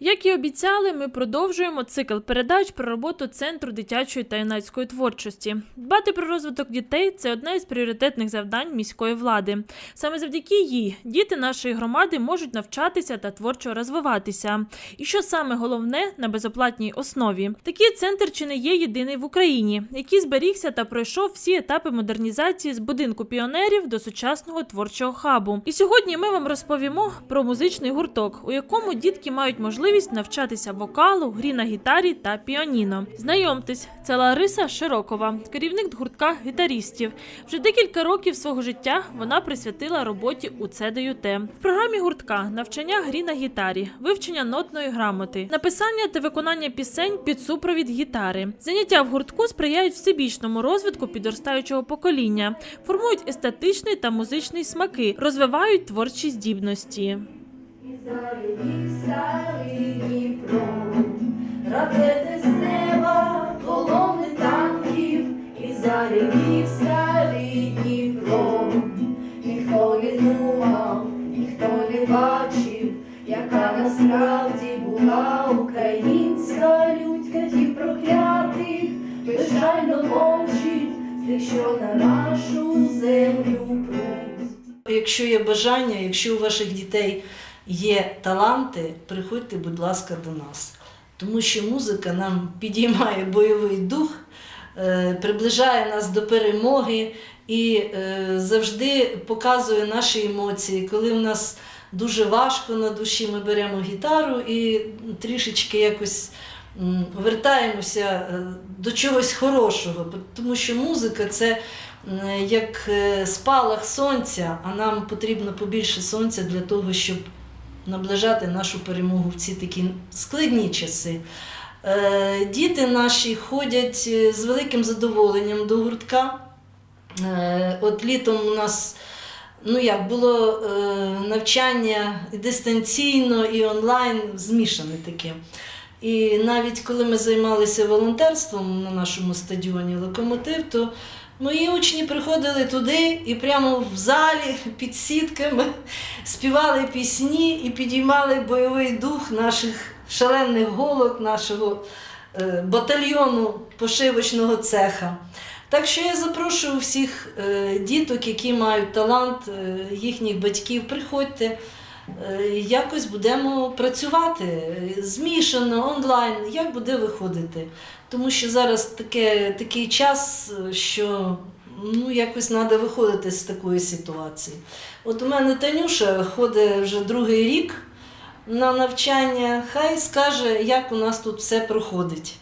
Як і обіцяли, ми продовжуємо цикл передач про роботу Центру дитячої та юнацької творчості. Дбати про розвиток дітей це одне із пріоритетних завдань міської влади. Саме завдяки їй діти нашої громади можуть навчатися та творчо розвиватися. І що саме головне на безоплатній основі, такий центр чи не є єдиний в Україні, який зберігся та пройшов всі етапи модернізації з будинку піонерів до сучасного творчого хабу. І сьогодні ми вам розповімо про музичний гурток, у якому дітки мають можливість навчатися вокалу, грі на гітарі та піаніно. Знайомтесь, це Лариса Широкова, керівник гуртка гітарістів. Вже декілька років свого життя вона присвятила роботі у ЦДЮТ. В програмі гуртка навчання грі на гітарі, вивчення нотної грамоти, написання та виконання пісень під супровід гітари. Заняття в гуртку сприяють всебічному розвитку підростаючого покоління, формують естетичний та музичний смаки, розвивають творчі здібності. Заревів старий Дніпро. Ніхто не думав, ніхто не бачив, яка насправді була українська лють катів проклятих, безжально мовчить тих, що на нашу землю пруть. Якщо є бажання, якщо у ваших дітей є таланти, приходьте, будь ласка, до нас. Тому що музика нам підіймає бойовий дух, е, приближає нас до перемоги і е, завжди показує наші емоції. Коли в нас дуже важко на душі, ми беремо гітару і трішечки якось вертаємося е, до чогось хорошого, тому що музика це як спалах сонця, а нам потрібно побільше сонця для того, щоб наближати нашу перемогу в ці такі складні часи. Е, Діти наші ходять е, з великим задоволенням до гуртка. Е, От літом у нас ну як, було навчання дистанційно і онлайн змішане таке. І навіть коли ми займалися волонтерством на нашому стадіоні Локомотив, то мої учні приходили туди і прямо в залі під сітками співали пісні і підіймали бойовий дух наших шалених голок, нашого е, батальйону пошивочного цеха. Так що я запрошую всіх е, діток, які мають талант, е, їхніх батьків, приходьте. Е, Якось будемо працювати е, змішано, онлайн, як буде виходити. Тому що зараз таке, такий час, е, що ну, якось треба виходити з такої ситуації. От у мене Танюша ходить вже другий рік на навчання, хай скаже, як у нас тут все проходить.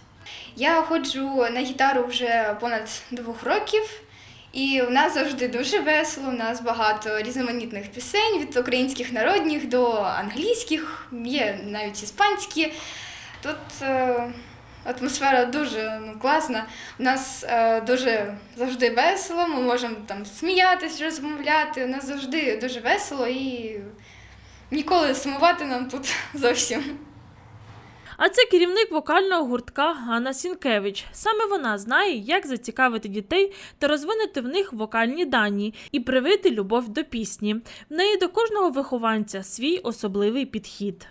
Я ходжу на гітару вже понад двох років, і у нас завжди дуже весело. У нас багато різноманітних пісень від українських народних до англійських, є навіть іспанські. Тут е, атмосфера дуже ну, класна. У нас е, дуже завжди весело. Ми можемо там сміятись, розмовляти. У нас завжди дуже весело і ніколи сумувати нам тут зовсім. А це керівник вокального гуртка Ганна Сінкевич. Саме вона знає, як зацікавити дітей та розвинути в них вокальні дані і привити любов до пісні. В неї до кожного вихованця свій особливий підхід.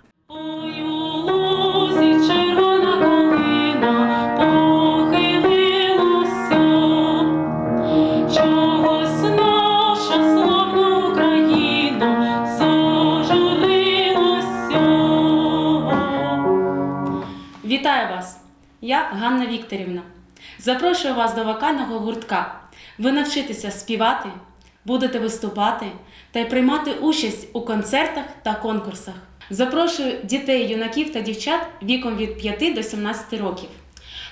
Я Ганна Вікторівна. Запрошую вас до вокального гуртка. Ви навчитеся співати, будете виступати та й приймати участь у концертах та конкурсах. Запрошую дітей, юнаків та дівчат віком від 5 до 17 років.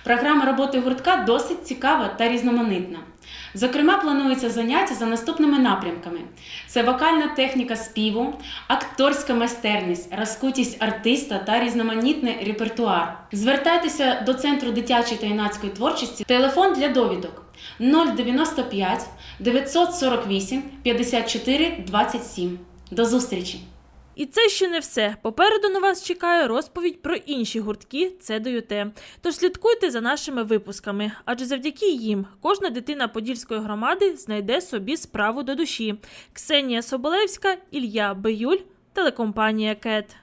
Програма роботи гуртка досить цікава та різноманітна. Зокрема, плануються заняття за наступними напрямками: це вокальна техніка співу, акторська майстерність, розкутість артиста та різноманітний репертуар. Звертайтеся до Центру дитячої та юнацької творчості. Телефон для довідок 095 948 54 27. До зустрічі! І це ще не все. Попереду на вас чекає розповідь про інші гуртки ЦДЮТ. Тож слідкуйте за нашими випусками, адже завдяки їм кожна дитина Подільської громади знайде собі справу до душі. Ксенія Соболевська, Ілля Биюль, телекомпанія КЕТ.